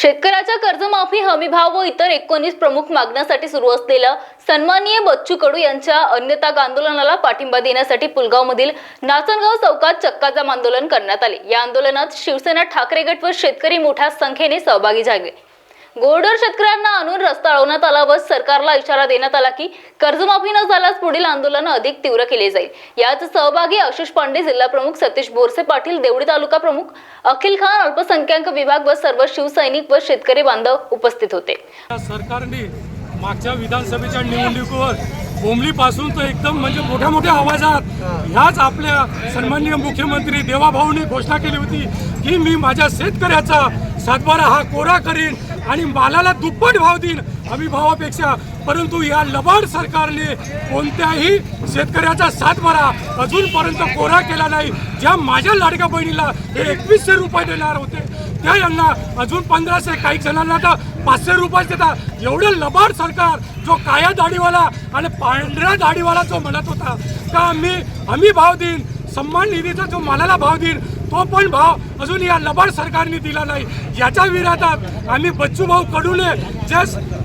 शेतकऱ्याच्या कर्जमाफी हमीभाव व इतर एकोणीस प्रमुख मागण्यांसाठी सुरू असलेल्या सन्माननीय बच्चू कडू यांच्या अन्यताग आंदोलनाला पाठिंबा देण्यासाठी पुलगावमधील नाचनगाव चौकात चक्काजाम आंदोलन करण्यात आले. या आंदोलनात शिवसेना ठाकरे गट व शेतकरी मोठ्या संख्येने सहभागी झाले. गोरडोर शेतकऱ्यांना आणून रस्ता अडवण्यात आला व सरकारला इशारा देण्यात आला की कर्जमाफी न झाल्यास पुढील आंदोलन अधिक तीव्र केले जाईल. यात सहभागी आशिष पांडे जिल्हा प्रमुख सतीश बोरसे पाटील देवडी तालुका प्रमुख अखिल खान अल्पसंख्याक विभाग व सर्व शिवसैनिक व शेतकरी बांधव उपस्थित होते. सरकारने मागच्या विधानसभेच्या निवडणुकीवर बोंबलीपासून तर एकदम म्हणजे मोठ्या मोठ्या आवाजात ह्याच आपल्या सन्माननीय मुख्यमंत्री देवाभाऊने घोषणा केली होती की मी माझ्या शेतकऱ्याचा सातबारा हा कोरा करीन आणि मालाला दुप्पट भाव देईन हमीभावापेक्षा परंतु या लबाड सरकारने कोणत्याही शेतकऱ्याचा सातबारा अजूनपर्यंत कोरा केला नाही. ज्या माझ्या लाडक्या बहिणीला हे एकवीसशे रुपये देणार होते त्या यांना अजून पंधराशे काही जणांना तर पाचशे रुपये देतात एवढं लबाड सरकार जो काया दाढीवाला आणि पांढऱ्या दाढीवाला जो म्हणत होता का आम्ही हमी भाव देईन सन्मान निधीचा जो मालाला भाव देईन तो पण भाव अजून या लबाड सरकारने दिला नाही. याच्या विरोधात आम्ही बच्चूभाऊ कडूने जे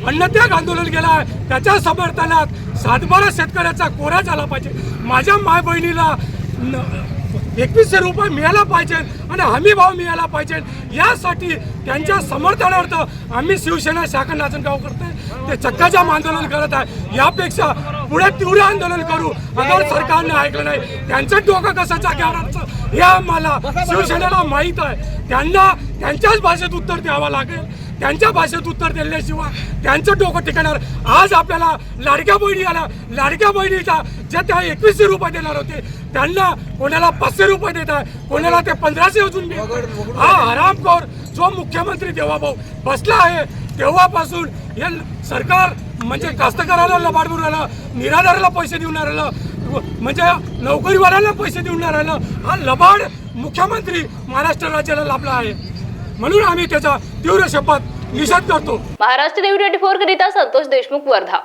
अन्नत्याग आंदोलन केलं आहे त्याच्या समर्थनात सातबारा शेतकऱ्याचा कोरा झाला पाहिजे. माझ्या माय बहिणीला एकवीसशे रुपये मिळायला पाहिजे आणि हमी भाव मिळायला पाहिजे. यासाठी त्यांच्या समर्थनार्थ आम्ही शिवसेना शाखा नाचनगाव करतोय. ते चक्काजाम आंदोलन करत आहे. यापेक्षा पुढे तीव्र आंदोलन करू. अगर सरकारने ऐकलं नाही त्यांचं डोकं कसं जाग्यावर हे आम्हाला शिवसेनेला माहीत आहे. त्यांना त्यांच्याच भाषेत उत्तर द्यावं लागेल. त्यांच्या भाषेत उत्तर दिल्याशिवाय त्यांचं डोकं टिकणार. आज आपल्याला लाडक्या बहिणी आला लाडक्या बहिणीचा ज्या त्या एकवीसशे रुपये देणार होते त्यांना कोणाला पाचशे रुपये देत आहे कोणाला ते पंधराशे अजून हा हरामखोर जो मुख्यमंत्री देवाभाऊ बसला आहे तेव्हापासून हे सरकार म्हणजे कास्तकाराला लबाडून राहिलं निराधाराला पैसे देऊन राहिलं म्हणजे नोकरीवाल्याला पैसे देऊन राहिलं हा लबाड मुख्यमंत्री महाराष्ट्र राज्याला लाभला आहे. म्हणून आम्ही त्याचा तीव्र शपथ निषेध करतो. महाराष्ट्र देवी ट्वेंटी फोर करिता संतोष देशमुख वर्धा.